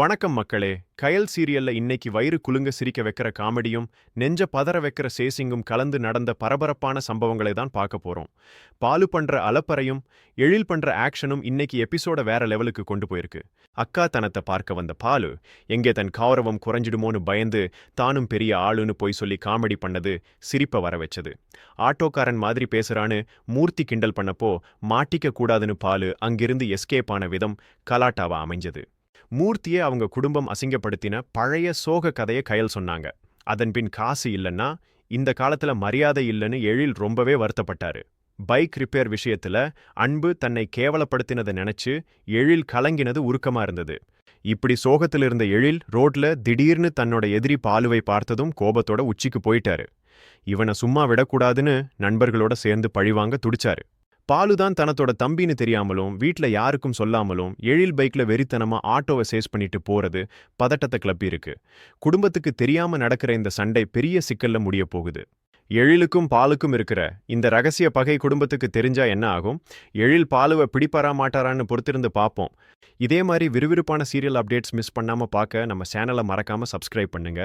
வணக்கம் மக்களே. கயல் சீரியல்ல இன்னைக்கு வயிறு குலுங்க சிரிக்க வைக்கிற காமெடியும் நெஞ்ச பதற வைக்கிற சேசிங்கும் கலந்து நடந்த பரபரப்பான சம்பவங்களை தான் பார்க்க போறோம். பாலு பண்ற அலப்பறையும் எழில் பண்ற ஆக்ஷனும் இன்னைக்கு எபிசோட வேற லெவலுக்கு கொண்டு போயிருக்கு. அக்கா தனத்தை பார்க்க வந்த பாலு எங்கே தன் கௌரவம் குறைஞ்சிடுமோன்னு பயந்து தானும் பெரிய ஆளுன்னு போய் சொல்லி காமெடி பண்ணது சிரிப்ப வர வச்சது. ஆட்டோக்காரன் மாதிரி பேசுறான்னு மூர்த்தி கிண்டல் பண்ணப்போ மாட்டிக்க கூடாதுன்னு பாலு அங்கிருந்து எஸ்கேப் ஆன விதம் கலாட்டாவா அமைஞ்சது. மூர்த்தியை அவங்க குடும்பம் அசிங்கப்படுத்தின பழைய சோக கதையை கையல் சொன்னாங்க. அதன்பின் காசு இல்லைன்னா இந்த காலத்துல மரியாதை இல்லைன்னு எழில் ரொம்பவே வருத்தப்பட்டாரு. பைக் ரிப்பேர் விஷயத்துல அன்பு தன்னை கேவலப்படுத்தினதை நினைச்சு எழில் கலங்கினது உருக்கமா இருந்தது. இப்படி சோகத்தில் இருந்த எழில் ரோட்ல திடீர்னு தன்னோட எதிரி பாலுவை பார்த்ததும் கோபத்தோட உச்சிக்கு போயிட்டாரு. இவனை சும்மா விடக்கூடாதுன்னு நண்பர்களோட சேர்ந்து பழிவாங்க துடிச்சாரு. பாலு தான் தனத்தோட தம்பின்னு தெரியாமலும் வீட்ல யாருக்கும் சொல்லாமலும் எழில் பைக்ல வெறித்தனமா ஆட்டோவை சேஸ் பண்ணிட்டு போறது பதட்டத்தை கிளப்பி இருக்கு. குடும்பத்துக்கு தெரியாம நடக்கிற இந்த சண்டை பெரிய சிக்கல்ல முடிய போகுது. எழிலுக்கும் பாலுக்கும் இருக்கிற இந்த ரகசிய பகை குடும்பத்துக்கு தெரிஞ்சா என்ன ஆகும்? எழில் பாலுவை பிடிப்பாரா மாட்டாரான்னு பொறுத்திருந்து பார்ப்போம் இதே மாதிரி விறுவிறுப்பான சீரியல் அப்டேட்ஸ் மிஸ் பண்ணாம பார்க்க நம்ம சேனலை மறக்காம சப்ஸ்கிரைப் பண்ணுங்க.